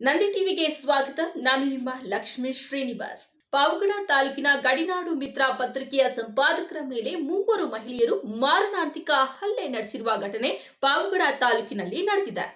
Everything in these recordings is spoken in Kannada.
ನಂದಿ ಟಿವಿಗೆ ಸ್ವಾಗತ ನಾನು ನಿಮ್ಮ ಲಕ್ಷ್ಮೀ ಶ್ರೀನಿವಾಸ್ ಪಾವಗಡ ತಾಲೂಕಿನ ಗಡಿನಾಡು ಮಿತ್ರ ಪತ್ರಿಕೆಯ ಸಂಪಾದಕರ ಮೇಲೆ ಮೂವರು ಮಹಿಳೆಯರು ಮಾರಣಾಂತಿಕ ಹಲ್ಲೆ ನಡೆಸಿರುವ ಘಟನೆ ಪಾವಗಡ ತಾಲೂಕಿನಲ್ಲಿ ನಡೆದಿದೆ.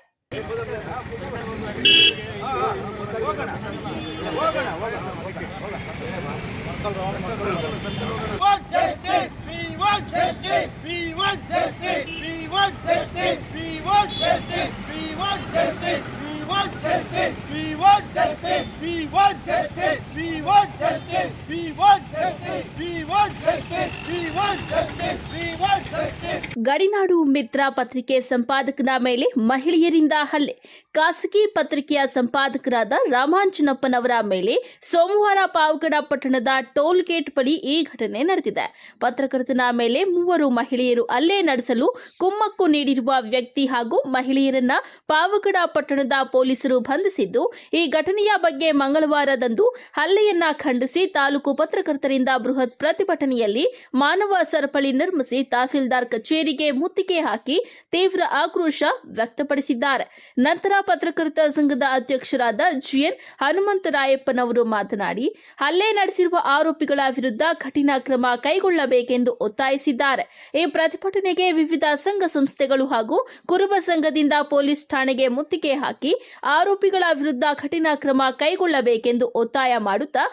Want justice. We want justice. We want justice. We want justice. We want justice. We want justice. We want justice. We want justice. ಗಡಿನಾಡು ಮಿತ್ರ ಪತ್ರಿಕೆ ಸಂಪಾದಕನ ಮೇಲೆ ಮಹಿಳೆಯರಿಂದ ಹಲ್ಲೆ ಖಾಸಗಿ ಪತ್ರಿಕೆಯ ಸಂಪಾದಕರಾದ ರಾಮಾಂಜನಪ್ಪನವರ ಮೇಲೆ ಸೋಮವಾರ ಪಾವಗಡ ಪಟ್ಟಣದ ಟೋಲ್ ಗೇಟ್ ಬಳಿ ಈ ಘಟನೆ ನಡೆದಿದೆ ಪತ್ರಕರ್ತನ ಮೇಲೆ ಮೂವರು ಮಹಿಳೆಯರು ಅಲ್ಲೇ ನಡೆಸಲು ಕುಮ್ಮಕ್ಕು ನೀಡಿರುವ ವ್ಯಕ್ತಿ ಹಾಗೂ ಮಹಿಳೆಯರನ್ನ ಪಾವಗಡ ಪಟ್ಟಣದ ಪೊಲೀಸರು ಬಂಧಿಸಿದ್ದು ಈ ಘಟನೆಯ ಬಗ್ಗೆ ಮಂಗಳವಾರದಂದು ಹಲ್ಲೆಯನ್ನ ಖಂಡಿಸಿ ತಾಲೂಕು ಪತ್ರಕರ್ತರಿಂದ ಬೃಹತ್ ಪ್ರತಿಭಟನೆಯಲ್ಲಿ ಮಾನವ ಸರಪಳಿ ನಿರ್ಮಿಸಿ ತಹಸೀಲ್ದಾರ್ ಕಚೇರಿಗೆ ಮುತ್ತಿಗೆ ಹಾಕಿ ತೀವ್ರ ಆಕ್ರೋಶ ವ್ಯಕ್ತಪಡಿಸಿದ್ದಾರೆ. ನಂತರ ಪತ್ರಕರ್ತ ಸಂಘದ ಅಧ್ಯಕ್ಷರಾದ ಜಿಎನ್ ಹನುಮಂತರಾಯಪ್ಪನವರು ಮಾತನಾಡಿ, ಹಲ್ಲೆ ನಡೆಸಿರುವ ಆರೋಪಿಗಳ ವಿರುದ್ಧ ಕಠಿಣ ಕ್ರಮ ಕೈಗೊಳ್ಳಬೇಕೆಂದು ಒತ್ತಾಯಿಸಿದ್ದಾರೆ. ಈ ಪ್ರತಿಭಟನೆಗೆ ವಿವಿಧ ಸಂಘ ಸಂಸ್ಥೆಗಳು ಹಾಗೂ ಕುರುಬ ಸಂಘದಿಂದ ಪೊಲೀಸ್ ಠಾಣೆಗೆ ಮುತ್ತಿಗೆ ಹಾಕಿ ಆರೋಪಿಗಳ ವಿರುದ್ಧ ವಿರುದ್ಧ ಕಠಿಣ ಕ್ರಮ ಕೈಗೊಳ್ಳಬೇಕೆಂದು ಒತ್ತಾಯ ಮಾಡುತ್ತಾ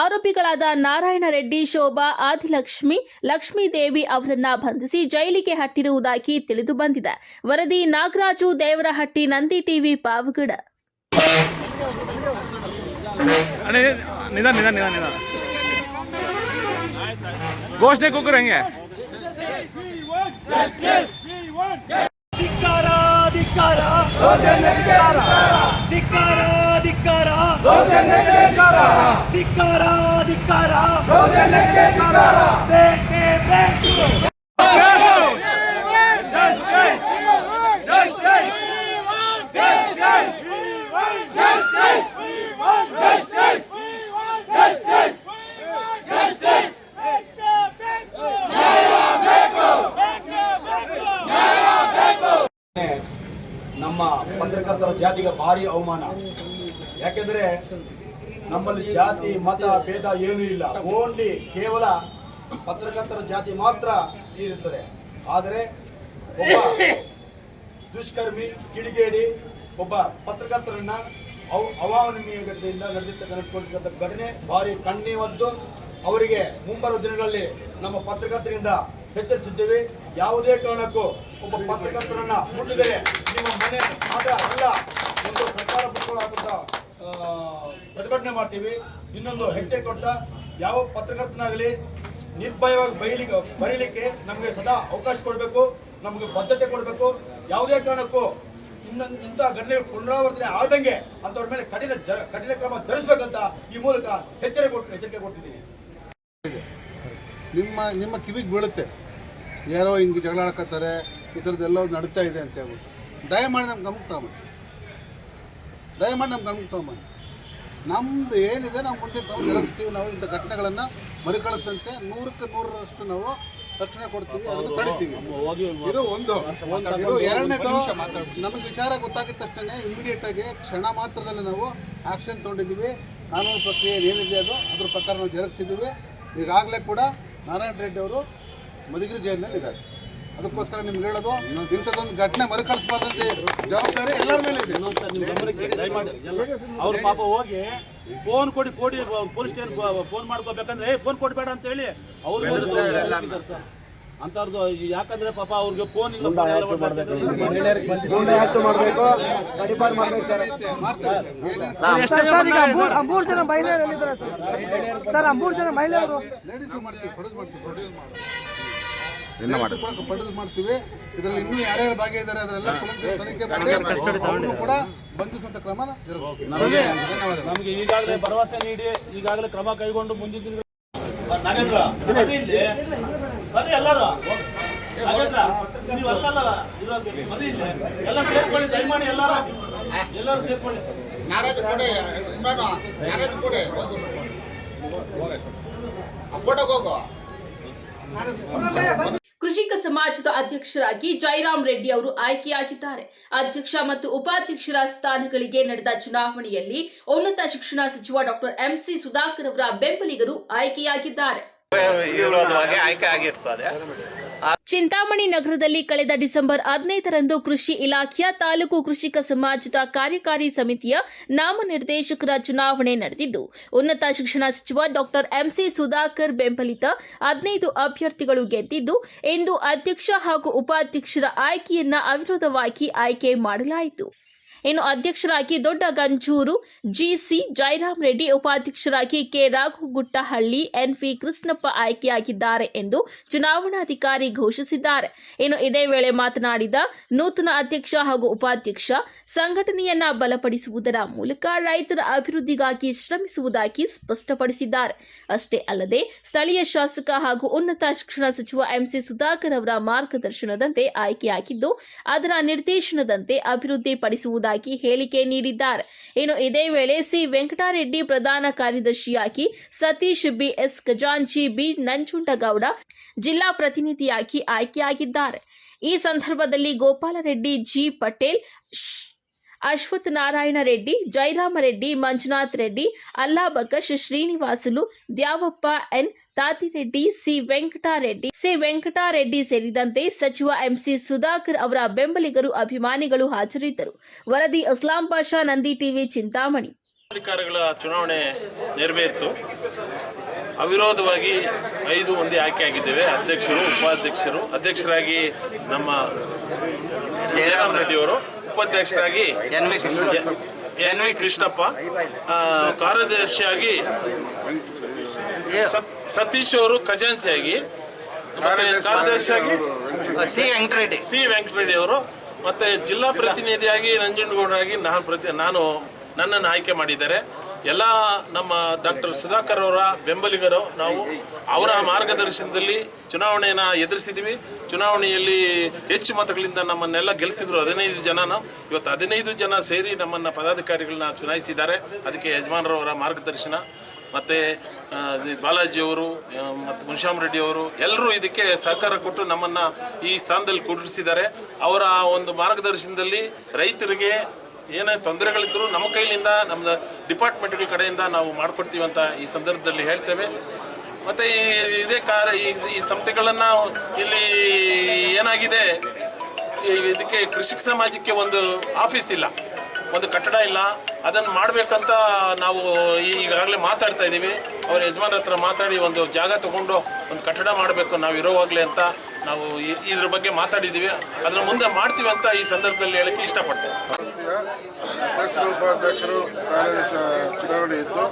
ಆರೋಪಿಗಳಾದ ನಾರಾಯಣ ರೆಡ್ಡಿ, ಶೋಭಾ, ಆದಿಲಕ್ಷ್ಮಿ ಲಕ್ಷ್ಮೀದೇವಿ ಅವರನ್ನ ಬಂಧಿಸಿ ಜೈಲಿಗೆ ಹಟ್ಟಿರುವುದಾಗಿ ತಿಳಿದು ಬಂದಿದೆ. ವರದಿ ನಾಗರಾಜು ದೇವರಹಟ್ಟಿ, ನಂದಿ ಟಿವಿ, ಪಾವಗಡ. ಘೋಷಣೆ ಕುಕ್ಕರ್ ಹೆಂಗೆ? ಧಿಕ್ಕಾರ. ಧಿಕ್ಕಾರ ಧಿಕ್ಕಾರ. ಧಿಕ್ಕಾರ ಧಿಕ್ಕಾರ. ಬೇಕೇ ಬೇಕು. ಜಾತಿಗೆ ಭಾರಿ ಅವಮಾನ. ಯಾಕೆಂದ್ರೆ ನಮ್ಮಲ್ಲಿ ಜಾತಿ, ಮತ, ಭೇದ ಏನೂ ಇಲ್ಲ. ಓನ್ಲಿ ಕೇವಲ ಪತ್ರಕರ್ತರ ಜಾತಿ ಮಾತ್ರ ಇರುತ್ತದೆ. ಆದರೆ ಒಬ್ಬ ದುಷ್ಕರ್ಮಿ, ಕಿಡಿಗೇಡಿ, ಒಬ್ಬ ಪತ್ರಕರ್ತರನ್ನ ಅವ ಘಟನೆಯಿಂದ ನಡೆದಿರ್ತಕ್ಕಂಥ ಘಟನೆ ಭಾರಿ ಕಣ್ಣೀವದ್ದು. ಅವರಿಗೆ ಮುಂಬರುವ ದಿನಗಳಲ್ಲಿ ನಮ್ಮ ಪತ್ರಕರ್ತರಿಂದ ಎಚ್ಚರಿಸಿದ್ದೇವೆ ಯಾವುದೇ ಕಾರಣಕ್ಕೂ ಒಬ್ಬ ಪತ್ರಕರ್ತರನ್ನ ಮುಟ್ಟಿದರೆ ನಿಮ್ಮ ಮನೆ ಮಠ ಅಲ್ಲ ಒಂದು ಸರ್ಕಾರ ಬಿಟ್ಕೊಳ್ಳಾಕಂತ ಪ್ರತಿಭಟನೆ ಮಾಡ್ತೀವಿ. ಇನ್ನೊಂದು ಹೆಜ್ಜೆ ಕೊಟ್ಟ, ಯಾವ ಪತ್ರಕರ್ತನಾಗಲಿ ನಿರ್ಭಯವಾಗಿ ಬಯಲಿಗೆ ಬರೀಲಿಕ್ಕೆ ನಮಗೆ ಸದಾ ಅವಕಾಶ ಕೊಡಬೇಕು, ನಮಗೆ ಬದ್ಧತೆ ಕೊಡಬೇಕು. ಯಾವುದೇ ಕಾರಣಕ್ಕೂ ಇನ್ನೊಂದು ಇಂಥ ಘಟನೆಗಳು ಪುನರಾವರ್ತನೆ ಆದಂಗೆ ಅಂತವ್ರ ಮೇಲೆ ಕಠಿಣ ಕಠಿಣ ಕ್ರಮ ಧರಿಸಬೇಕಂತ ಈ ಮೂಲಕ ಎಚ್ಚರಿಕೆ ಕೊಟ್ಟು ಎಚ್ಚರಿಕೆ ಕೊಡ್ತಿದ್ದೀನಿ ನಿಮ್ಮ ನಿಮ್ಮ ಕಿವಿಗೆ ಬೀಳುತ್ತೆ. ಯಾರೋ ಹಿಂಗೆ ಜಗಳ ಆಡ್ಕೋತಾರೆ ಈ ಥರದ್ದೆಲ್ಲ ನಡೀತಾ ಇದೆ ಅಂತ ಹೇಳ್ಬಿಟ್ಟು. ದಯಮಾಡಿ ನಮ್ಗೆ ಗಮನಕ್ಕೆ ತಗೊಂಬನ್ನಿ. ದಯಮಾಡಿ ನಮ್ಗೆ ಗಮನಕ್ಕೆ ತಗೊಂಬನ್ನಿ. ನಮ್ದು ಏನಿದೆ ನಾವು ಮುಂದೆ ನಾವು ಜರುಗಿಸ್ತೀವಿ ನಾವು ಇಂಥ ಘಟನೆಗಳನ್ನು ಮರುಕಳಿಸಂತೆ ನೂರಕ್ಕೆ ನೂರರಷ್ಟು ನಾವು ರಕ್ಷಣೆ ಕೊಡ್ತೀವಿ, ಅದನ್ನು ತಡಿತೀವಿ. ಇದು ಒಂದು. ಇದು ಎರಡನೇದು, ನಮಗೆ ವಿಚಾರ ಗೊತ್ತಾಗಿದ ತಕ್ಷಣ ಇಮಿಡಿಯೇಟಾಗಿ ಕ್ಷಣ ಮಾತ್ರದಲ್ಲಿ ನಾವು ಆ್ಯಕ್ಷನ್ ತೊಗೊಂಡಿದ್ದೀವಿ. ಕಾನೂನು ಪ್ರಕ್ರಿಯೆ ಏನಿದೆ ಅದು, ಅದ್ರ ಪ್ರಕಾರ ನಾವು ಜರುಗಿಸಿದ್ದೀವಿ. ಈಗಾಗಲೇ ಕೂಡ ನಾರಾಯಣ ರೆಡ್ಡಿ ಅವರು ಮಧುಗಿರಿ ಜೈಲಿನಲ್ಲಿ ಇದ್ದಾರೆ ಅದಕ್ಕೋಸ್ಕರ ನಿಮ್ಗೆ ಹೇಳೋದು ಇಂಥದ್ದೊಂದು ಘಟನೆ ಮರುಕಳಿಸಬಾರ್ದಂತೆ ಜವಾಬ್ದಾರಿ ಎಲ್ಲರ ಮೇಲೆ ಇದೆ. ಅವ್ರ ಪಾಪ ಹೋಗಿ ಫೋನ್ ಕೊಡಿ ಕೊಡಿ ಪೊಲೀಸ್ ಸ್ಟೇಷನ್ ಫೋನ್ ಮಾಡ್ಕೋಬೇಕಂದ್ರೆ ಏ ಫೋನ್ ಕೊಡ್ಬೇಡ ಅಂತ ಹೇಳಿ ಅವ್ರು ಸರ್ ಅಂತವ್ರದ್ದು ಯಾಕಂದ್ರೆ ಪಾಪ ಅವ್ರಿಗೆ ಫೋನ್ ಇಲ್ಲ. ಮೂರು ಜನ ಮಹಿಳೆಯರು ಸರ್. ಸರ್. ಆ ಮೂರು ಜನ ಮಹಿಳೆಯರು. ಲೇಡೀಸ್ ಮಾಡ್ತೀವಿ ಪ್ರೊಡ್ಯೂಸ್ ಮಾಡ್ತೀವಿ ಪ್ರೊಡ್ಯೂಸ್ ಮಾಡ್ತೀವಿ ಪಡೆದು ಮಾಡ್ತೀವಿ. ಇದರಲ್ಲಿ ಇನ್ನೂ ಯಾರ್ಯಾರು ಭಾಗಿಯಾಗಿದ್ದಾರೆ ಅದರೆಲ್ಲ ಕುಳಿತು ತನಿಖೆ ಮಾಡಿ ಅವ್ರನ್ನೂ ಕೂಡ ಬಂಧಿಸುವಂತ ಕ್ರಮ ನಮ್ಗೆ ಈಗಾಗಲೇ ಭರವಸೆ ನೀಡಿ ಈಗಾಗಲೇ ಕ್ರಮ ಕೈಗೊಂಡು ಮುಂದಿನ ದಿನಗಳು ನಾಗೇಂದ್ರ ಬರ್ರಿ ಎಲ್ಲರೂ. ನಾಗೇಂದ್ರ ನೀವು ಅಲ್ಲಲ್ಲ ಇರೋದು. ಬರ್ರಿ ಎಲ್ಲ ಸೇರ್ಕೊಳ್ಳಿ ದಯಮಾಡಿ ಎಲ್ಲರೂ. ಎಲ್ಲರೂ ಸೇರ್ಕೊಳ್ಳಿ. ನಾರಾಜ ಕೊಡಿ ಹೋಗೋ ಕೊಡಿ. ಹೋಗು. ಕೃಷಿಕ ಸಮಾಜದ ಅಧ್ಯಕ್ಷರಾಗಿ ಜೈರಾಮ್ ರೆಡ್ಡಿ ಅವರು ಆಯ್ಕೆಯಾಗಿದ್ದಾರೆ. ಅಧ್ಯಕ್ಷ ಮತ್ತು ಉಪಾಧ್ಯಕ್ಷರ ಸ್ಥಾನಗಳಿಗೆ ನಡೆದ ಚುನಾವಣೆಯಲ್ಲಿ ಉನ್ನತ ಶಿಕ್ಷಣ ಸಚಿವ ಡಾಕ್ಟರ್ ಎಂಸಿ ಸುಧಾಕರ್ ಅವರ ಬೆಂಬಲಿಗರು ಆಯ್ಕೆಯಾಗಿದ್ದಾರೆ. ಚಿಂತಾಮಣಿ ನಗರದಲ್ಲಿ ಕಳೆದ ಡಿಸೆಂಬರ್ ಹದಿನೈದರಂದು ಕೃಷಿ ಇಲಾಖೆಯ ತಾಲೂಕು ಕೃಷಿಕ ಸಮಾಜದ ಕಾರ್ಯಕಾರಿ ಸಮಿತಿಯ ನಾಮನಿರ್ದೇಶಕರ ಚುನಾವಣೆ ನಡೆದಿದ್ದು, ಉನ್ನತ ಶಿಕ್ಷಣ ಸಚಿವ ಡಾಕ್ಟರ್ ಎಂಸಿ ಸುಧಾಕರ್ ಬೆಂಬಲಿತ ಹದಿನೈದು ಅಭ್ಯರ್ಥಿಗಳು ಗೆದ್ದಿದ್ದು, ಇಂದು ಅಧ್ಯಕ್ಷ ಹಾಗೂ ಉಪಾಧ್ಯಕ್ಷರ ಆಯ್ಕೆಯನ್ನ ಅವಿರೋಧವಾಗಿ ಆಯ್ಕೆ ಮಾಡಲಾಯಿತು. ಇನ್ನು ಅಧ್ಯಕ್ಷರಾಗಿ ದೊಡ್ಡ ಗಂಜೂರು, ಜಿಸಿ ಜಯರಾಮ್ ರೆಡ್ಡಿ, ಉಪಾಧ್ಯಕ್ಷರಾಗಿ ಕೆ ರಾಘುಗುಟ್ಟಹಳ್ಳಿ ಎನ್ಪಿ ಕೃಷ್ಣಪ್ಪ ಆಯ್ಕೆಯಾಗಿದ್ದಾರೆ ಎಂದು ಚುನಾವಣಾಧಿಕಾರಿ ಘೋಷಿಸಿದ್ದಾರೆ. ಇನ್ನು ಇದೇ ವೇಳೆ ಮಾತನಾಡಿದ ನೂತನ ಅಧ್ಯಕ್ಷ ಹಾಗೂ ಉಪಾಧ್ಯಕ್ಷ, ಸಂಘಟನೆಯನ್ನ ಬಲಪಡಿಸುವುದರ ಮೂಲಕ ರೈತರ ಅಭಿವೃದ್ಧಿಗಾಗಿ ಶ್ರಮಿಸುವುದಾಗಿ ಸ್ಪಷ್ಟಪಡಿಸಿದ್ದಾರೆ. ಅಷ್ಟೇ ಅಲ್ಲದೆ, ಸ್ಥಳೀಯ ಶಾಸಕ ಹಾಗೂ ಉನ್ನತ ಶಿಕ್ಷಣ ಸಚಿವ ಎಂಸಿ ಸುಧಾಕರ್ ಅವರ ಮಾರ್ಗದರ್ಶನದಂತೆ ಆಯ್ಕೆಯಾಗಿದ್ದು, ಅದರ ನಿರ್ದೇಶನದಂತೆ ಅಭಿವೃದ್ಧಿ ಪಡಿಸುವುದಾಗಿ ಹೇಳಿಕೆ ನೀಡಿದ್ದಾರೆ. ಇನ್ನು ಇದೇ ವೇಳೆ ಸಿ. ವೆಂಕಟರೆಡ್ಡಿ ಪ್ರಧಾನ ಕಾರ್ಯದರ್ಶಿಯಾಗಿ ಸತೀಶ್ ಬಿಎಸ್ ಖಜಾಂಚಿ ಬಿ. ನಂಜುಂಡಗೌಡ ಜಿಲ್ಲಾ ಪ್ರತಿನಿಧಿಯಾಗಿ ಆಯ್ಕೆಯಾಗಿದ್ದಾರೆ. ಈ ಸಂದರ್ಭದಲ್ಲಿ Gopalareddy G. Patel Ashwath Narayana Reddy Jayarama Reddy, Manjunath Reddy Allabakash Srinivasulu Dyavappa N Tatireddy, C Venkatareddy C Venkatareddy ಸೇರಿದಂತೆ ಸಚಿವ ಎಂಸಿ ಸುಧಾಕರ್ ಅವರ ಬೆಂಬಲಿಗರು ಅಭಿಮಾನಿಗಳು ಹಾಜರಿದ್ದರು. ವರದಿ ಅಸ್ಲಾಂ ಪಾಷಾ ನಂದಿ ಟಿವಿ ಚಿಂತಾಮಣಿ. ಅಧಿಕಾರಿಗಳ ಚುನಾವಣೆ ನೆರವೇರಿತು. ಅವಿರೋಧವಾಗಿ ಐದು ಮಂದಿ ಆಯ್ಕೆಯಾಗಿದ್ದೇವೆ. ಅಧ್ಯಕ್ಷರು, ಉಪಾಧ್ಯಕ್ಷರು, ಅಧ್ಯಕ್ಷರಾಗಿ ನಮ್ಮ ಜಯರಾಮ್ ರೆಡ್ಡಿ ಅವರು. ಉಪಾಧ್ಯಕ್ಷರಾಗಿ N V Krishnappa. N V Krishnappa ಆ, ಕಾರ್ಯದರ್ಶಿಯಾಗಿ ಸತ್- ಸತೀಶ್ ಅವರು ಖಜಾನ್ಸಿಯಾಗಿ ಕಾರ್ಯದರ್ಶಿಯಾಗಿ ಸಿ ವೆಂಕಟರೆಡ್ಡಿ ಸಿ ವೆಂಕಟರೆಡ್ಡಿ ಅವರು ಮತ್ತೆ ಜಿಲ್ಲಾ ಪ್ರತಿನಿಧಿಯಾಗಿ ನಂಜನಗೌಡರಾಗಿ ನಾನು ಪ್ರತಿ ನಾನು ನನ್ನನ್ನು ಆಯ್ಕೆ ಮಾಡಿದ್ದಾರೆ ಎಲ್ಲ ನಮ್ಮ ಡಾಕ್ಟರ್ ಸುಧಾಕರ್ ಅವರ ಬೆಂಬಲಿಗರು, ನಾವು ಅವರ ಮಾರ್ಗದರ್ಶನದಲ್ಲಿ ಚುನಾವಣೆಯನ್ನು ಎದುರಿಸಿದ್ವಿ. ಚುನಾವಣೆಯಲ್ಲಿ ಹೆಚ್ಚು ಮತಗಳಿಂದ ನಮ್ಮನ್ನೆಲ್ಲ ಗೆಲ್ಲಿಸಿದ್ರು ಹದಿನೈದು ಜನನ ಇವತ್ತು ಹದಿನೈದು ಜನ ಸೇರಿ ನಮ್ಮನ್ನು ಪದಾಧಿಕಾರಿಗಳನ್ನ ಚುನಾಯಿಸಿದ್ದಾರೆ. ಅದಕ್ಕೆ ಯಜಮಾನರವರ ಮಾರ್ಗದರ್ಶನ. ಮತ್ತು ಬಾಲಾಜಿಯವರು ಮತ್ತು ಮುನ್ಶಾಮ್ ರೆಡ್ಡಿ ಅವರು ಎಲ್ಲರೂ ಇದಕ್ಕೆ ಸಹಕಾರ ಕೊಟ್ಟು ನಮ್ಮನ್ನು ಈ ಸ್ಥಾನದಲ್ಲಿ ಕೂಡಿಸಿದ್ದಾರೆ. ಅವರ ಒಂದು ಮಾರ್ಗದರ್ಶನದಲ್ಲಿ ರೈತರಿಗೆ ಏನೇ ತೊಂದರೆಗಳಿದ್ದರೂ ನಮ್ಮ ಕೈಲಿಂದ ನಮ್ಮ ಡಿಪಾರ್ಟ್ಮೆಂಟ್ಗಳ ಕಡೆಯಿಂದ ನಾವು ಮಾಡಿಕೊಡ್ತೀವಿ ಅಂತ ಈ ಸಂದರ್ಭದಲ್ಲಿ ಹೇಳ್ತೇವೆ. ಮತ್ತು ಈ, ಇದೇ ಕಾರ, ಈ ಸಂಸ್ಥೆಗಳನ್ನು ಇಲ್ಲಿ ಏನಾಗಿದೆ? ಇದಕ್ಕೆ ಕೃಷಿ ಸಮಾಜಕ್ಕೆ ಒಂದು ಆಫೀಸ್ ಇಲ್ಲ, ಒಂದು ಕಟ್ಟಡ ಇಲ್ಲ. ಅದನ್ನು ಮಾಡಬೇಕಂತ ನಾವು ಈಗಾಗಲೇ ಮಾತಾಡ್ತಾ ಇದ್ದೀವಿ ಅವ್ರ ಯಜಮಾನ್ರ ಹತ್ರ ಮಾತಾಡಿ ಒಂದು ಜಾಗ ತಗೊಂಡು ಒಂದು ಕಟ್ಟಡ ಮಾಡಬೇಕು ನಾವು ಇರೋವಾಗಲೇ ಅಂತ ನಾವು ಇದ್ರ ಬಗ್ಗೆ ಮಾತಾಡಿದ್ದೀವಿ ಅದನ್ನು ಮುಂದೆ ಮಾಡ್ತೀವಿ ಅಂತ ಈ ಸಂದರ್ಭದಲ್ಲಿ ಹೇಳಕ್ಕೆ ಇಷ್ಟಪಡ್ತೇವೆ ಅಧ್ಯಕ್ಷರು, ಉಪಾಧ್ಯಕ್ಷರು, ಕಾರ್ಯದರ್ಶಿ, ಚುನಾವಣೆ ಇತ್ತು.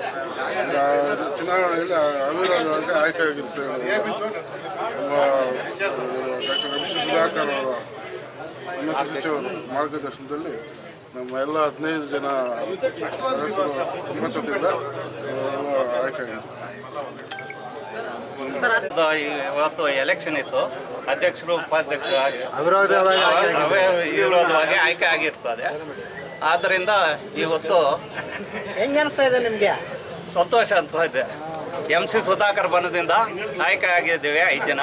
ಚುನಾವಣೆಯಲ್ಲಿ ಅವಿರೋಧವಾಗಿ ನಮ್ಮ ಡಾಕ್ಟರ್ ರಮೇಶ್ ಸುಧಾಕರ್ ಅವರ ಉನ್ನತ ಸಚಿವರು ಮಾರ್ಗದರ್ಶನದಲ್ಲಿ ನಮ್ಮ ಎಲ್ಲ ಹದಿನೈದು ಜನ ಒಮ್ಮತದಿಂದ ಆಯ್ಕೆಯಾಗಿರ್ತಾರೆ ಅದು ಇವತ್ತು ಎಲೆಕ್ಷನ್ ಇತ್ತು. ಅಧ್ಯಕ್ಷರು ಉಪಾಧ್ಯಕ್ಷರು ಆಗಿ ವಿರೋಧವಾಗಿ ಆಯ್ಕೆ ಆಗಿರ್ತದೆ. ಆದ್ದರಿಂದ ಇವತ್ತು ಹೆಂಗ್ ಅನಿಸ್ತಾ ಇದೆ ನಿಮ್ಗೆ? ಸಂತೋಷ ಅಂತ ಇದೆ. ಎಂ ಸಿ ಸುಧಾಕರ್ ಬನದಿಂದ ಆಯ್ಕೆ ಆಗಿದ್ದೀವಿ ಐದು ಜನ.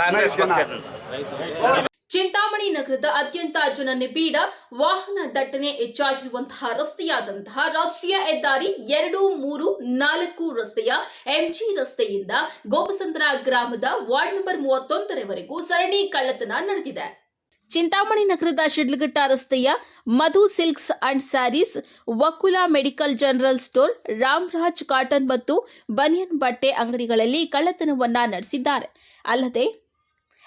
ಕಾಂಗ್ರೆಸ್ ಪಕ್ಷದಿಂದ. ಚಿಂತಾಮಣಿ ನಗರದ ಅತ್ಯಂತ ಜನನಿಬಿಡ ವಾಹನ ದಟ್ಟಣೆ ಹೆಚ್ಚಾಗಿರುವಂತಹ ರಸ್ತೆಯಾದಂತಹ ರಾಷ್ಟ್ರೀಯ ಹೆದ್ದಾರಿ ಎರಡು, ಮೂರು, ನಾಲ್ಕು ರಸ್ತೆಯ ಎಂಜಿ ರಸ್ತೆಯಿಂದ ಗೋಪಸಂದ್ರ ಗ್ರಾಮದ ವಾರ್ಡ್ ನಂಬರ್ ಮೂವತ್ತೊಂದರವರೆಗೂ ಸರಣಿ ಕಳ್ಳತನ ನಡೆದಿದೆ. ಚಿಂತಾಮಣಿ ನಗರದ ಶಿಡ್ಲಘಟ್ಟ ರಸ್ತೆಯ Madhu silks and sarees, Vakula medical general store, Ramraj cotton ಮತ್ತು ಬನಿಯನ್ ಬಟ್ಟೆ ಅಂಗಡಿಗಳಲ್ಲಿ ಕಳ್ಳತನವನ್ನ ನಡೆಸಿದ್ದಾರೆ. ಅಲ್ಲದೆ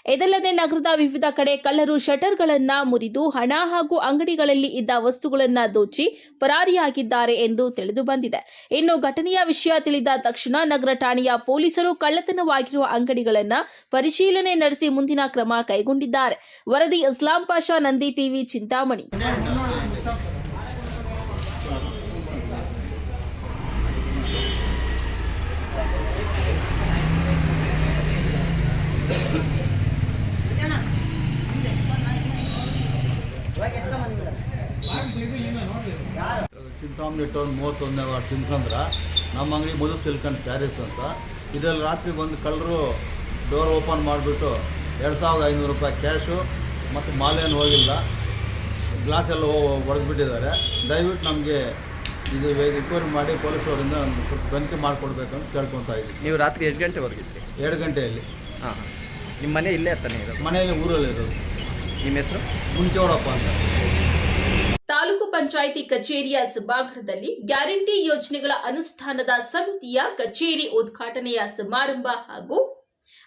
ಇದಲ್ಲದೆ ನಗರದ ವಿವಿಧ ಕಡೆ ಕಳ್ಳರು ಶಟರ್ಗಳನ್ನ ಮುರಿದು ಹಣ ಹಾಗೂ ಅಂಗಡಿಗಳಲ್ಲಿ ಇದ್ದ ವಸ್ತುಗಳನ್ನ ದೋಚಿ ಪರಾರಿಯಾಗಿದ್ದಾರೆ ಎಂದು ತಿಳಿದು ಬಂದಿದೆ. ಇನ್ನು ಘಟನೆಯ ವಿಷಯ ತಿಳಿದ ತಕ್ಷಣ ನಗರ ಠಾಣೆಯ ಪೊಲೀಸರು ಕಳ್ಳತನವಾಗಿರುವ ಅಂಗಡಿಗಳನ್ನ ಪರಿಶೀಲನೆ ನಡೆಸಿ ಮುಂದಿನ ಕ್ರಮ ಕೈಗೊಂಡಿದ್ದಾರೆ. ವರದಿ ಇಸ್ಲಾಂ ಪಾಷಾ, ನಂದಿ ಟಿವಿ, ಚಿಂತಾಮಣಿ. ಚಿಂತಾಮಣಿ ಟೌನ್ ಮೂವತ್ತೊಂದನೇ ವಾರ್ಡ್ ತಿನ್ಸಂದ್ರ ನಮ್ಮ ಅಂಗಡಿ ಮಧು ಸಿಲ್ಕ್ ಅಂಡ್ ಸ್ಯಾರೀಸ್ ಅಂತ. ಇದರಲ್ಲಿ ರಾತ್ರಿ ಬಂದು ಕಳ್ಳರು ಡೋರ್ ಓಪನ್ ಮಾಡಿಬಿಟ್ಟು ಎರಡು ಸಾವಿರದ ಐನೂರು ರೂಪಾಯಿ ಕ್ಯಾಶು ಮತ್ತು ಮಾಲೇನು ಹೋಗಿಲ್ಲ. ಗ್ಲಾಸ್ ಎಲ್ಲ ಹೊಡೆದ್ಬಿಟ್ಟಿದ್ದಾರೆ ದಯವಿಟ್ಟು ನಮಗೆ ಇದು ರಿಕ್ವೈರಿ ಮಾಡಿ ಪೊಲೀಸವರಿಂದ ಒಂದು ಸ್ವಲ್ಪ ತನಿಖೆ ಮಾಡಿಕೊಡ್ಬೇಕು ಅಂತ ಕೇಳ್ಕೊತಾ ಇದ್ದೀವಿ. ನೀವು ರಾತ್ರಿ ಎಷ್ಟು ಗಂಟೆವರೆಗಿತ್ತು ಎರಡು ಗಂಟೆಯಲ್ಲಿ. ಹಾಂ ನಿಮ್ಮ ಮನೆ ಇಲ್ಲೇ ಇರ್ತಾನೆ ಇರೋದು? ಮನೆಯಲ್ಲಿ ಊರಲ್ಲಿರೋದು. ನಿಮ್ಮ ಹೆಸರು? ಅಂತ. ತಾಲೂಕು ಪಂಚಾಯಿತಿ ಕಚೇರಿಯ ಸಭಾಂಗಣದಲ್ಲಿ ಗ್ಯಾರಂಟಿ ಯೋಜನೆಗಳ ಅನುಷ್ಠಾನದ ಸಮಿತಿಯ ಕಚೇರಿ ಉದ್ಘಾಟನೆಯ ಸಮಾರಂಭ ಹಾಗೂ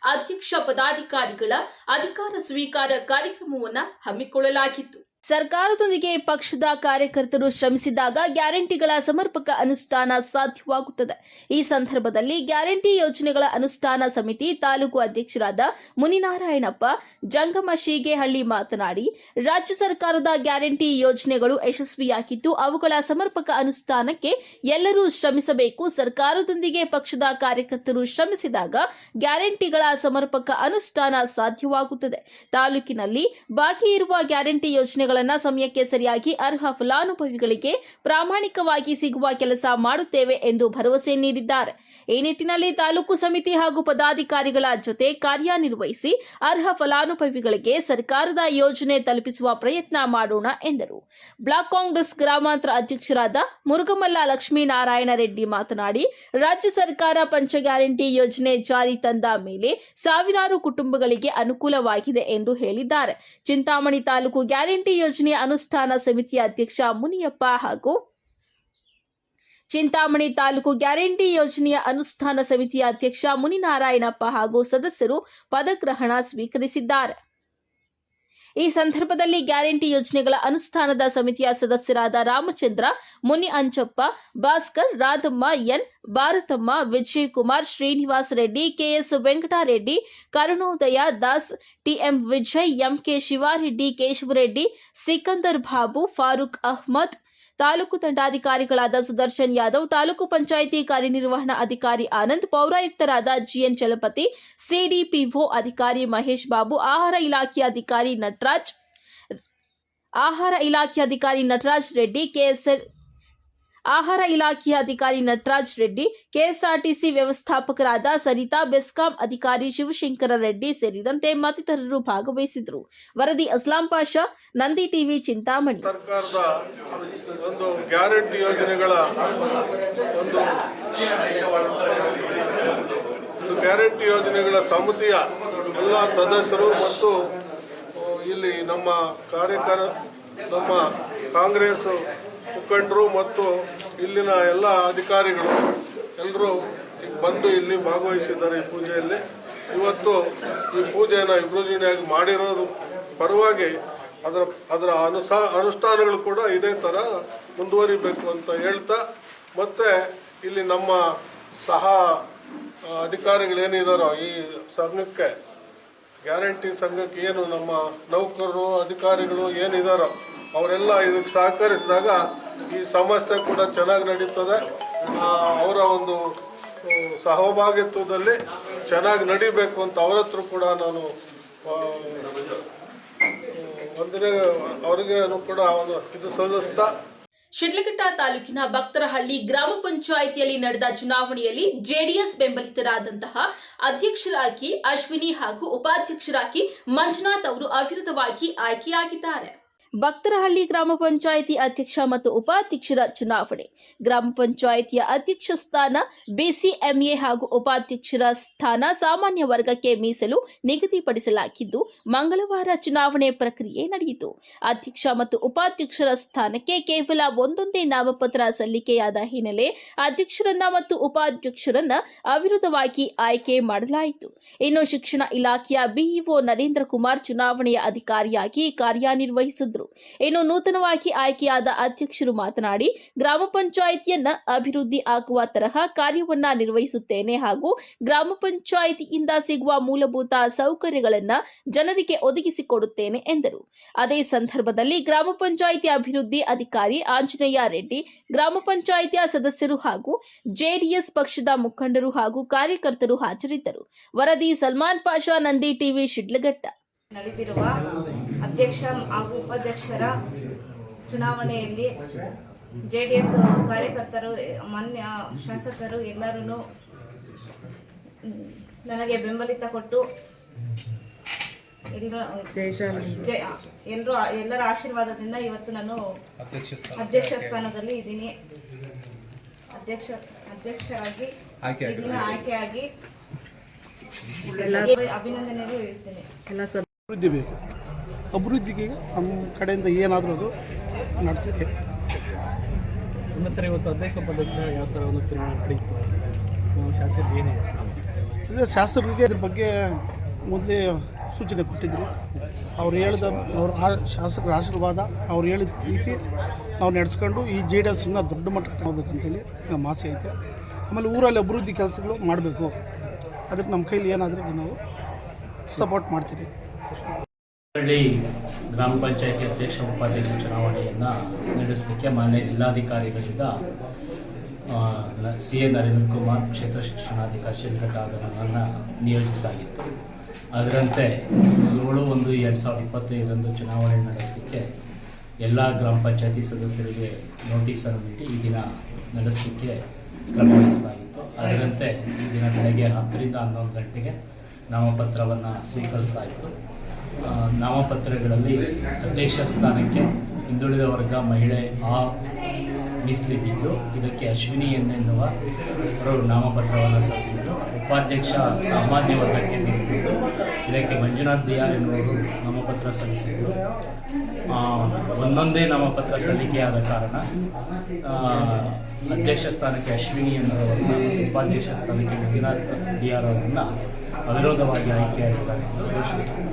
ಅಧ್ಯಕ್ಷ ಪದಾಧಿಕಾರಿಗಳ ಅಧಿಕಾರ ಸ್ವೀಕಾರ ಕಾರ್ಯಕ್ರಮವನ್ನು ಹಮ್ಮಿಕೊಳ್ಳಲಾಗಿತ್ತು. ಸರ್ಕಾರದೊಂದಿಗೆ ಪಕ್ಷದ ಕಾರ್ಯಕರ್ತರು ಶ್ರಮಿಸಿದಾಗ ಗ್ಯಾರಂಟಿಗಳ ಸಮರ್ಪಕ ಅನುಷ್ಠಾನ ಸಾಧ್ಯವಾಗುತ್ತದೆ. ಈ ಸಂದರ್ಭದಲ್ಲಿ ಗ್ಯಾರಂಟಿ ಯೋಜನೆಗಳ ಅನುಷ್ಠಾನ ಸಮಿತಿ ತಾಲೂಕು ಅಧ್ಯಕ್ಷರಾದ ಮುನಿನಾರಾಯಣಪ್ಪ, ಜಂಗಮ ಶೀಗೆಹಳ್ಳಿ ಮಾತನಾಡಿ, ರಾಜ್ಯ ಸರ್ಕಾರದ ಗ್ಯಾರಂಟಿ ಯೋಜನೆಗಳು ಯಶಸ್ವಿಯಾಗಿದ್ದು, ಅವುಗಳ ಸಮರ್ಪಕ ಅನುಷ್ಠಾನಕ್ಕೆ ಎಲ್ಲರೂ ಶ್ರಮಿಸಬೇಕು. ಸರ್ಕಾರದೊಂದಿಗೆ ಪಕ್ಷದ ಕಾರ್ಯಕರ್ತರು ಶ್ರಮಿಸಿದಾಗ ಗ್ಯಾರಂಟಿಗಳ ಸಮರ್ಪಕ ಅನುಷ್ಠಾನ ಸಾಧ್ಯವಾಗುತ್ತದೆ. ತಾಲೂಕಿನಲ್ಲಿ ಬಾಕಿ ಇರುವ ಗ್ಯಾರಂಟಿ ಯೋಜನೆಗಳನ್ನು ಸಮಯಕ್ಕೆ ಸರಿಯಾಗಿ ಅರ್ಹ ಫಲಾನುಭವಿಗಳಿಗೆ ಪ್ರಾಮಾಣಿಕವಾಗಿ ಸಿಗುವ ಕೆಲಸ ಮಾಡುತ್ತೇವೆ ಎಂದು ಭರವಸೆ ನೀಡಿದ್ದಾರೆ. ಈ ನಿಟ್ಟಿನಲ್ಲಿ ತಾಲೂಕು ಸಮಿತಿ ಹಾಗೂ ಪದಾಧಿಕಾರಿಗಳ ಜೊತೆ ಕಾರ್ಯನಿರ್ವಹಿಸಿ ಅರ್ಹ ಫಲಾನುಭವಿಗಳಿಗೆ ಸರ್ಕಾರದ ಯೋಜನೆ ತಲುಪಿಸುವ ಪ್ರಯತ್ನ ಮಾಡೋಣ ಎಂದರು. ಬ್ಲಾಕ್ ಕಾಂಗ್ರೆಸ್ ಗ್ರಾಮಾಂತರ ಅಧ್ಯಕ್ಷರಾದ ಮುರುಗಮಲ್ಲ ಲಕ್ಷ್ಮೀನಾರಾಯಣ ರೆಡ್ಡಿ ಮಾತನಾಡಿ, ರಾಜ್ಯ ಸರ್ಕಾರ ಪಂಚ ಗ್ಯಾರಂಟಿ ಯೋಜನೆ ಜಾರಿ ತಂದ ಮೇಲೆ ಸಾವಿರಾರು ಕುಟುಂಬಗಳಿಗೆ ಅನುಕೂಲವಾಗಿದೆ ಎಂದು ಹೇಳಿದ್ದಾರೆ. ಚಿಂತಾಮಣಿ ತಾಲೂಕು ಗ್ಯಾರಂಟಿ ಯೋಜನೆಯ ಅನುಷ್ಠಾನ ಸಮಿತಿ ಅಧ್ಯಕ್ಷ ಮುನಿಯಪ್ಪ ಹಾಗೂ ಚಿಂತಾಮಣಿ ತಾಲೂಕು ಗ್ಯಾರಂಟಿ ಯೋಜನೆಯ ಅನುಷ್ಠಾನ ಸಮಿತಿಯ ಅಧ್ಯಕ್ಷ ಮುನಿನಾರಾಯಣಪ್ಪ ಹಾಗೂ ಸದಸ್ಯರು ಪದಗ್ರಹಣ ಸ್ವೀಕರಿಸಿದ್ದಾರೆ. ಈ ಸಂದರ್ಭದಲ್ಲಿ ಗ್ಯಾರಂಟಿ ಯೋಜನೆಗಳ ಅನುಷ್ಠಾನದ ಸಮಿತಿಯ ಸದಸ್ಯರಾದ Ramachandra, Muni Anchappa, Bhaskar, Radhamma, N, Bharatamma Vijay Kumar Srinivas Reddy, KS Venkatareddy, Karunodaya Das, TM Vijay, MK Shivareddy, Keshavareddy, Sikandar Babu, Farooq Ahmed taluk ದಂಡಾಧಿಕಾರಿಗಳಾದ Sudarshan Yadav, taluk panchayat ಕಾರ್ಯನಿರ್ವಹಣಾ ಅಧಿಕಾರಿ ಆನಂದ್, ಪೌರಾಯುಕ್ತರಾದ ಜಿಎನ್ ಚಲಪತಿ, ಸಿಡಿಪಿಒ ಅಧಿಕಾರಿ ಮಹೇಶ್ ಬಾಬು, ಆಹಾರ ಇಲಾಖೆ ಅಧಿಕಾರಿ ನಟರಾಜ್, ಆಹಾರ ಇಲಾಖೆ ಅಧಿಕಾರಿ ನಟರಾಜ್ ರೆಡ್ಡಿ, ಕೆಎಸ್ಎಲ್ ಆಹಾರ ಇಲಾಖೆಯ ಅಧಿಕಾರಿ ನಟರಾಜ್ ರೆಡ್ಡಿ, ಕೆಎಸ್ಆರ್ಟಿಸಿ ವ್ಯವಸ್ಥಾಪಕರಾದ ಸರಿತಾ ಬೆಸ್ಕಾಂ, ಅಧಿಕಾರಿ ಶಿವಶಂಕರ ರೆಡ್ಡಿ ಸೇರಿದಂತೆ ಮತ್ತಿತರರು ಭಾಗವಹಿಸಿದರು ವರದಿ ಅಸ್ಲಾಂ ಪಾಷಾ, ನಂದಿ ಟಿವಿ ಚಿಂತಾಮಣಿ. ಸರ್ಕಾರದ ಒಂದು ಗ್ಯಾರಂಟಿ ಯೋಜನೆಗಳ ಒಂದು ಗ್ಯಾರಂಟಿ ಯೋಜನೆಗಳ ಸಮಿತಿಯ ಎಲ್ಲ ಸದಸ್ಯರು ಮತ್ತು ಇಲ್ಲಿ ನಮ್ಮ ಕಾರ್ಯಕರ ನಮ್ಮ ಕಾಂಗ್ರೆಸ್ ಮುಖಂಡರು ಮತ್ತು ಇಲ್ಲಿನ ಎಲ್ಲ ಅಧಿಕಾರಿಗಳು ಎಲ್ಲರೂ ಬಂದು ಇಲ್ಲಿ ಭಾಗವಹಿಸಿದ್ದಾರೆ ಈ ಪೂಜೆಯಲ್ಲಿ. ಇವತ್ತು ಈ ಪೂಜೆಯನ್ನು ವಿಭಜನೆಯಾಗಿ ಮಾಡಿರೋದು ಪರವಾಗಿ ಅದರ ಅದರ ಅನುಸಾ, ಅನುಷ್ಠಾನಗಳು ಕೂಡ ಇದೇ ಥರ ಮುಂದುವರಿಬೇಕು ಅಂತ ಹೇಳ್ತಾ, ಮತ್ತು ಇಲ್ಲಿ ನಮ್ಮ ಸಹ ಅಧಿಕಾರಿಗಳೇನಿದಾರೋ ಈ ಸಂಘಕ್ಕೆ, ಗ್ಯಾರಂಟಿ ಸಂಘಕ್ಕೆ ಏನು ನಮ್ಮ ನೌಕರರು, ಅಧಿಕಾರಿಗಳು ಏನಿದಾರೋ ಅವರೆಲ್ಲ ಇದಕ್ಕೆ ಸಹಕರಿಸಿದಾಗ ಈ ಸಂಸ್ಥೆ ಕೂಡ ಚೆನ್ನಾಗಿ ನಡೀತದೆ. ಅವರ ಒಂದು ಸಹಭಾಗಿತ್ವದಲ್ಲಿ ಚೆನ್ನಾಗಿ ನಡಿಬೇಕು ಅಂತ ಅವ್ರ ಹತ್ರ ಕೂಡ ನಾನು ಒಂದನೇ ಅವರಿಗೆ ಕೂಡ ಒಂದು ಇದು ಸಲ್ಲಿಸ್ತಾ. ಶಿಡ್ಲಘಟ್ಟ ತಾಲೂಕಿನ ಭಕ್ತರಹಳ್ಳಿ ಗ್ರಾಮ ಪಂಚಾಯಿತಿಯಲ್ಲಿ ನಡೆದ ಚುನಾವಣೆಯಲ್ಲಿ ಜೆಡಿಎಸ್ ಬೆಂಬಲಿತರಾದಂತಹ ಅಧ್ಯಕ್ಷರಾಗಿ ಅಶ್ವಿನಿ ಹಾಗೂ ಉಪಾಧ್ಯಕ್ಷರಾಗಿ ಮಂಜುನಾಥ್ ಅವರು ಅವಿರೋಧವಾಗಿ ಆಯ್ಕೆಯಾಗಿದ್ದಾರೆ. ಭಕ್ತರಹಳ್ಳಿ ಗ್ರಾಮ ಪಂಚಾಯಿತಿ ಅಧ್ಯಕ್ಷ ಮತ್ತು ಉಪಾಧ್ಯಕ್ಷರ ಚುನಾವಣೆ. ಗ್ರಾಮ ಪಂಚಾಯಿತಿಯ ಅಧ್ಯಕ್ಷ ಸ್ಥಾನ ಬಿಸಿಎಂಎ ಹಾಗೂ ಉಪಾಧ್ಯಕ್ಷರ ಸ್ಥಾನ ಸಾಮಾನ್ಯ ವರ್ಗಕ್ಕೆ ಮೀಸಲು ನಿಗದಿಪಡಿಸಲಾಗಿದ್ದು, ಮಂಗಳವಾರ ಚುನಾವಣೆ ಪ್ರಕ್ರಿಯೆ ನಡೆಯಿತು. ಅಧ್ಯಕ್ಷ ಮತ್ತು ಉಪಾಧ್ಯಕ್ಷರ ಸ್ಥಾನಕ್ಕೆ ಕೇವಲ ಒಂದೊಂದೇ ನಾಮಪತ್ರ ಸಲ್ಲಿಕೆಯಾದ ಹಿನ್ನೆಲೆ ಅಧ್ಯಕ್ಷರನ್ನ ಮತ್ತು ಉಪಾಧ್ಯಕ್ಷರನ್ನ ಅವಿರೋಧವಾಗಿ ಆಯ್ಕೆ ಮಾಡಲಾಯಿತು. ಇನ್ನು ಶಿಕ್ಷಣ ಇಲಾಖೆಯ ಬಿಇಒ ನರೇಂದ್ರ ಕುಮಾರ್ ಚುನಾವಣೆಯ ಅಧಿಕಾರಿಯಾಗಿ ಕಾರ್ಯನಿರ್ವಹಿಸಿದ್ರು ಇನ್ನು ನೂತನವಾಗಿ ಆಯ್ಕೆಯಾದ ಅಧ್ಯಕ್ಷರು ಮಾತನಾಡಿ, ಗ್ರಾಮ ಪಂಚಾಯಿತಿಯನ್ನ ಅಭಿವೃದ್ಧಿ ಆಗುವ ತರಹ ಕಾರ್ಯವನ್ನ ನಿರ್ವಹಿಸುತ್ತೇನೆ ಹಾಗೂ ಗ್ರಾಮ ಪಂಚಾಯಿತಿಯಿಂದ ಸಿಗುವ ಮೂಲಭೂತ ಸೌಕರ್ಯಗಳನ್ನ ಜನರಿಗೆ ಒದಗಿಸಿಕೊಡುತ್ತೇನೆ ಎಂದರು. ಅದೇ ಸಂದರ್ಭದಲ್ಲಿ ಗ್ರಾಮ ಪಂಚಾಯಿತಿ ಅಭಿವೃದ್ಧಿ ಅಧಿಕಾರಿ ಆಂಜನೇಯ ರೆಡ್ಡಿ, ಗ್ರಾಮ ಪಂಚಾಯಿತಿಯ ಸದಸ್ಯರು ಹಾಗೂ ಜೆಡಿಎಸ್ ಪಕ್ಷದ ಮುಖಂಡರು ಹಾಗೂ ಕಾರ್ಯಕರ್ತರು ಹಾಜರಿದ್ದರು. ವರದಿ ಸಲ್ಮಾನ್ ಪಾಷಾ, ನಂದಿ ಟಿವಿ, ಶಿಡ್ಲಘಟ್ಟ. ಅಧ್ಯಕ್ಷ ಹಾಗೂ ಉಪಾಧ್ಯಕ್ಷರ ಚುನಾವಣೆಯಲ್ಲಿ ಜೆ ಡಿ ಎಸ್ ಕಾರ್ಯಕರ್ತರು ಮಾನ್ಯ ಶಾಸಕರು ಎಲ್ಲರೂ ನನಗೆ ಬೆಂಬಲಿತ ಕೊಟ್ಟು ಎಲ್ಲರೂ ಎಲ್ಲರ ಆಶೀರ್ವಾದದಿಂದ ಇವತ್ತು ನಾನು ಅಧ್ಯಕ್ಷ ಸ್ಥಾನದಲ್ಲಿ ಇದ್ದೀನಿ. ಅಧ್ಯಕ್ಷ ಅಧ್ಯಕ್ಷರಾಗಿ ಇದನ್ನ ಆಯ್ಕೆಯಾಗಿ ಅಭಿನಂದನೆಗಳು ಹೇಳ್ತೇನೆ. ಅಭಿವೃದ್ಧಿ ಬೇಕು. ಅಭಿವೃದ್ಧಿಗೆ ನಮ್ಮ ಕಡೆಯಿಂದ ಏನಾದರೂ ಅದು ನಡೆಸಿದೆ ಸರ್ ಇವತ್ತು ಅಧ್ಯಕ್ಷ ಉಪಾಧ್ಯಕ್ಷ ಯಾವ ಥರ ಒಂದು ಚುನಾವಣೆ ನಡೆಯಿತು ಶಾಸಕರು ಏನೇ ಶಾಸಕರಿಗೆ ಅದ್ರ ಬಗ್ಗೆ ಮೊದಲೇ ಸೂಚನೆ ಕೊಟ್ಟಿದ್ದರು ಅವ್ರು ಹೇಳಿದ ಅವ್ರ ಆ ಶಾಸಕರ ಆಶೀರ್ವಾದ ಅವ್ರು ಹೇಳಿದ ರೀತಿ ನಾವು ನಡೆಸ್ಕೊಂಡು ಈ ಜೆ ಡಿ ಎಸ್ನ ದೊಡ್ಡ ಮಟ್ಟಕ್ಕೆ ತಗೋಬೇಕಂತೇಳಿ ನಮ್ಮ ಆಸೆ ಐತೆ. ಆಮೇಲೆ ಊರಲ್ಲಿ ಅಭಿವೃದ್ಧಿ ಕೆಲಸಗಳು ಮಾಡಬೇಕು. ಅದಕ್ಕೆ ನಮ್ಮ ಕೈಲಿ ಏನಾದರೂ ನಾವು ಸಪೋರ್ಟ್ ಮಾಡ್ತೀವಿ. ಹಳ್ಳಿ ಗ್ರಾಮ ಪಂಚಾಯತಿ ಅಧ್ಯಕ್ಷ ಉಪಾಧ್ಯಕ್ಷ ಚುನಾವಣೆಯನ್ನು ನಡೆಸಲಿಕ್ಕೆ ಮಾನ್ಯ ಜಿಲ್ಲಾಧಿಕಾರಿಗಳಿಂದ ಸಿ ಎ ನರೇಂದ್ರ ಕುಮಾರ್ ಕ್ಷೇತ್ರ ಶಿಕ್ಷಣಾಧಿಕಾರಿ ಶ್ರೀಕಂಠಾಗರನ್ನು ನಿಯೋಜಿಸಲಾಗಿತ್ತು. ಅದರಂತೆ ಏಳು ಒಂದು ಎರಡು ಸಾವಿರದ ಇಪ್ಪತ್ತೈದರಂದು ಚುನಾವಣೆ ನಡೆಸಲಿಕ್ಕೆ ಎಲ್ಲ ಗ್ರಾಮ ಪಂಚಾಯತಿ ಸದಸ್ಯರಿಗೆ ನೋಟಿಸನ್ನು ನೀಡಿ ಈ ದಿನ ನಡೆಸಲಿಕ್ಕೆ ಕ್ರಮ ವಹಿಸಲಾಗಿತ್ತು. ಅದರಂತೆ ಈ ದಿನ ಬೆಳಗ್ಗೆ ಹತ್ತರಿಂದ ಹನ್ನೊಂದು ಗಂಟೆಗೆ ನಾಮಪತ್ರವನ್ನು ಸ್ವೀಕರಿಸಲಾಯಿತು. ನಾಮಪತ್ರಗಳಲ್ಲಿ ಅಧ್ಯಕ್ಷ ಸ್ಥಾನಕ್ಕೆ ಹಿಂದುಳಿದ ವರ್ಗ, ಮಹಿಳೆ, ಆ, ಮೀಸಲಿಟ್ಟಿದ್ದು. ಇದಕ್ಕೆ ಅಶ್ವಿನಿ ಎನ್ನೆನ್ನುವ ಅವರು ನಾಮಪತ್ರವನ್ನು ಸಲ್ಲಿಸಿದ್ದು ಉಪಾಧ್ಯಕ್ಷ ಸಾಮಾನ್ಯ ವರ್ಗಕ್ಕೆ ಮೀಸಲಿದ್ದು ಇದಕ್ಕೆ ಮಂಜುನಾಥ್ ದಿಯಾರ್ ಎನ್ನುವರು ನಾಮಪತ್ರ ಸಲ್ಲಿಸಿದ್ದು ಒಂದೊಂದೇ ನಾಮಪತ್ರ ಸಲ್ಲಿಕೆಯಾದ ಕಾರಣ ಅಧ್ಯಕ್ಷ ಸ್ಥಾನಕ್ಕೆ ಅಶ್ವಿನಿ ಎನ್ನುವರನ್ನು ಉಪಾಧ್ಯಕ್ಷ ಸ್ಥಾನಕ್ಕೆ ಮಂಜುನಾಥ್ ದಿಯಾರ್ ಅವರನ್ನು ಅವಿರೋಧವಾಗಿ ಆಯ್ಕೆಯಾಗಿದ್ದಾರೆ ಎಂದು ಘೋಷಿಸಿದ್ದಾರೆ